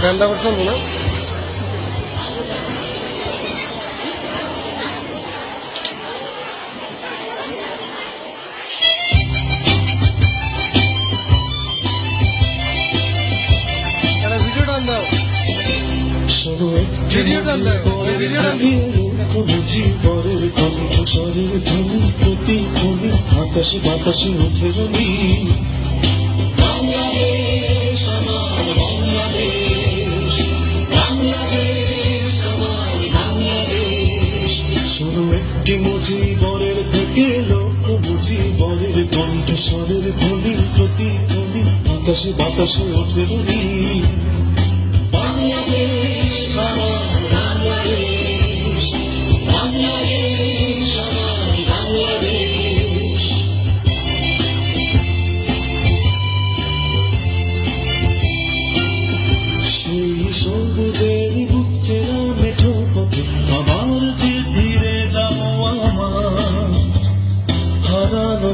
ফ্যানটা করছেন না একটা ভিডিও টান দাও। শুধু একটি মুজিবরের থেকে লোক মুজিবরের কণ্ঠস্বরের ধ্বনি প্রতিধ্বনি আকাশে বাতাসে ওঠে রবি। বাংলাদেশ বাংলাদেশ বাংলাদেশ।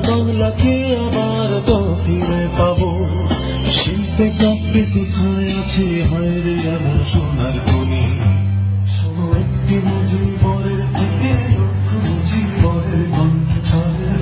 বাংলাকে আবার গতিরে পাবো। শিল্পে কাপে কোথায় আছে? হয় রে আমার সোনার শোনো একটি মজুর পরের থেকে মজুর পরের গন্ধ ছাড়ে